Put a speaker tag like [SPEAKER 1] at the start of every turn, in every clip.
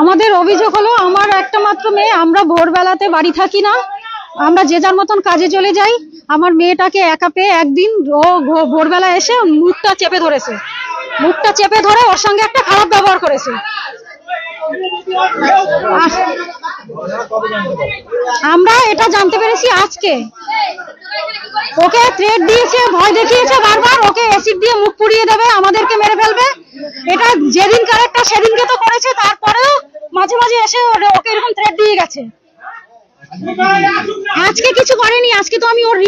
[SPEAKER 1] আমাদের অভিযোগ হলো, আমার একটা মাত্র মেয়ে, আমরা ভোরবেলাতে বাড়ি থাকি না। আমরা যে যার মতন কাজে চলে যাই, আমার মেয়েটাকে একা পেয়ে একদিন ও ভোরবেলা এসে মুখটা চেপে ধরেছে। মুখটা চেপে ধরে ওর সঙ্গে একটা খারাপ ব্যবহার করেছে। আমরা এটা জানতে পেরেছি আজকে। ওকে থ্রেট দিয়েছে, ভয় দেখিয়েছে বারবার, ওকে অ্যাসিড দিয়ে মুখ পুড়িয়ে দেবে, আমাদেরকে মেরে ফেলবে। এটা যেদিন কারেক্টটা সেদিনকে তো করেছে, তারপরেও মাঝে মাঝে এসে ওকে এরকম থ্রেট দিয়ে গেছে। আজকে কিছু করেনি, আজকে তো আমি ওর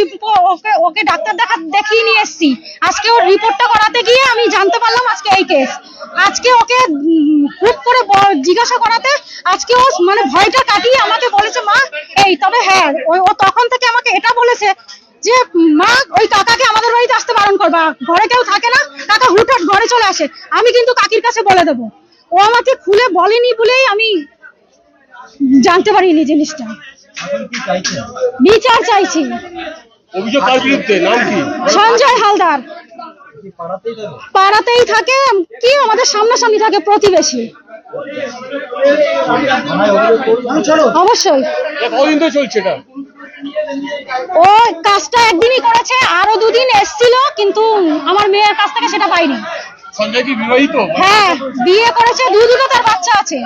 [SPEAKER 1] ওকে ওকে ডাক্তার দেখা, দেখিয়ে নিয়ে এসেছি। আজকে ওর রিপোর্টটা করাতে গিয়ে আমি জানতে পারলাম আজকে এই কেস আজকে ওকে খুব করে জিজ্ঞাসা করাতে আজকে ও মানে ভয়টা কাটিয়ে আমাকে বলেছে, মা, এই, তবে হ্যাঁ ও তখন থেকে আমাকে এটা বলেছে যে মা ওই কাকাকে আমাদের বাড়িতে আসতে বারণ করবা। ঘরে কেউ থাকে না কাকা হুটহাট ঘরে চলে আসে। আমি কিন্তু কাকির কাছে বলে দেবো। ও আমাকে খুলে বলেনি বলেই আমি জানতে পারিনি জিনিসটা। বিচার চাইছি।
[SPEAKER 2] অভিযোগ কার বিরুদ্ধে? নাম কি?
[SPEAKER 1] সঞ্জয় হালদার।
[SPEAKER 3] পাড়াতেই
[SPEAKER 1] থাকে কি আমাদের সামনাসামনি থাকে প্রতিবেশী। অবশ্যই।
[SPEAKER 2] এটা কতদিন ধরে চলছে এটা?
[SPEAKER 1] ও কাজটা একদিনই করেছে আরও দুদিন এসছিল কিন্তু আমার মেয়ের কাছ থেকে সেটা পাইনি।
[SPEAKER 2] সঞ্জয় কি বিবাহিত?
[SPEAKER 1] হ্যাঁ বিয়ে করেছে দু দুটো তার বাচ্চা আছে।